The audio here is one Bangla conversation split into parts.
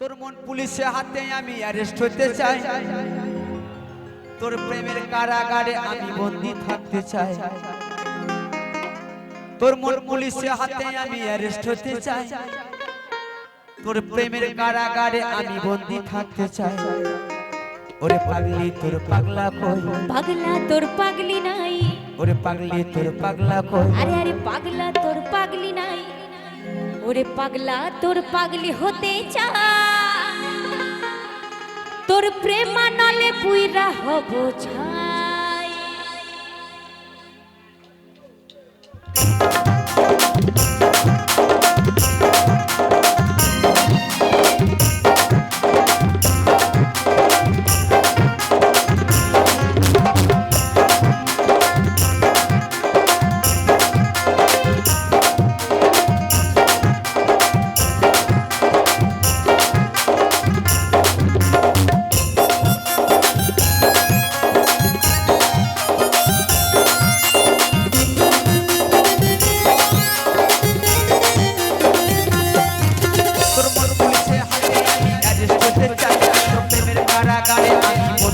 তোর মন পুলিশের হাতে আমি অ্যারেস্ট হতে চাই। তোর প্রেমের কারাগারে আমি বন্দি থাকতে চাই। তোর মন পুলিশের হাতে আমি অ্যারেস্ট হতে চাই। তোর প্রেমের কারাগারে আমি বন্দি থাকতে চাই। ওরে পাগলি তোর পাগলা কই? পাগলা তোর পাগলি নাই। ওরে পাগলি তোর পাগলা কই? আরে আরে পাগলা তোর পাগলি নাই। ওরে পাগলা তোর পাগলি হতে চা। তোর প্রেমানলে পুইরা হব ছাই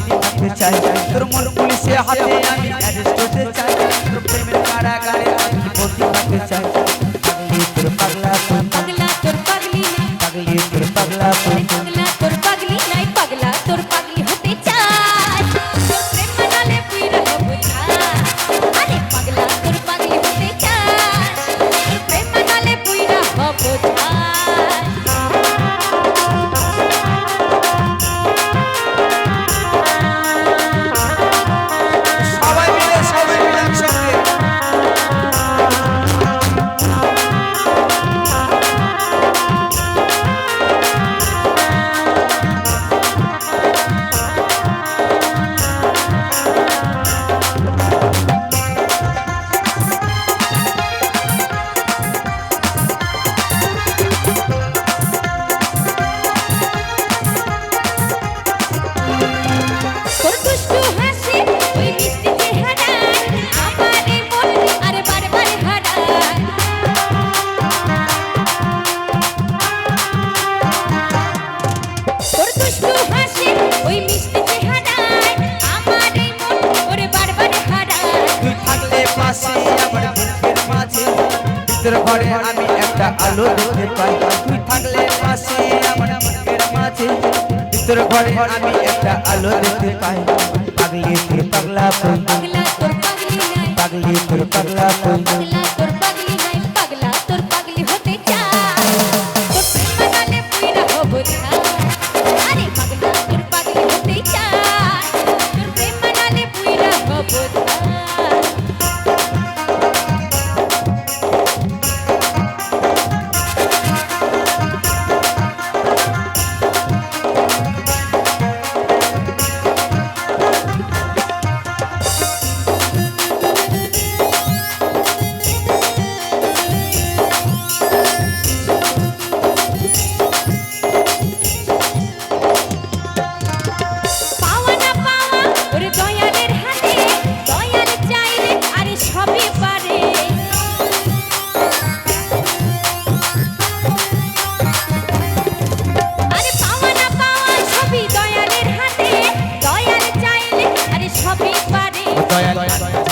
আমি বন্দি থাকতে চাই। তোর মন পুলিশে হাতে আমি অ্যারেস্ট হতে চাই। তোর প্রেমের কারাগারে আমি বন্দি থাকতে চাই। পাগলি তোর পাগলা তুই পাগলা। তোর পাগলি নাই পাগলি, তোর পাগলা ঘরে আমি একটা আলো দেখতে পাই। তুই থাকলে পাশে আমার বুকের মাঝে। ভিতর ঘরে আমি একটা আলো দেখতে পাই। পাগলি তোর পাগলা পাগলা তোর পাগলি পাগলি দয়াল।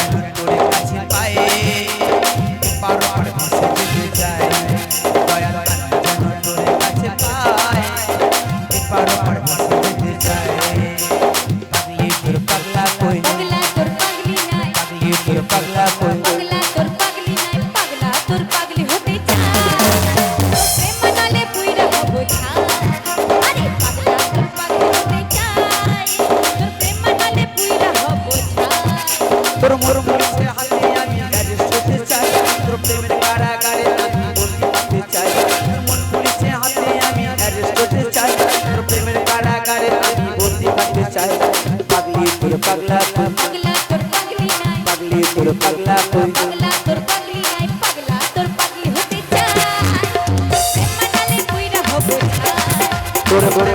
পাগলি পাগলা তোর পাগলি নাই। পাগলি তোর পাগলা পাগলা তোর পাগলি নাই পাগলা তোর পাগলি হতে চায়। প্রেম নালে হব ছাই তোর হব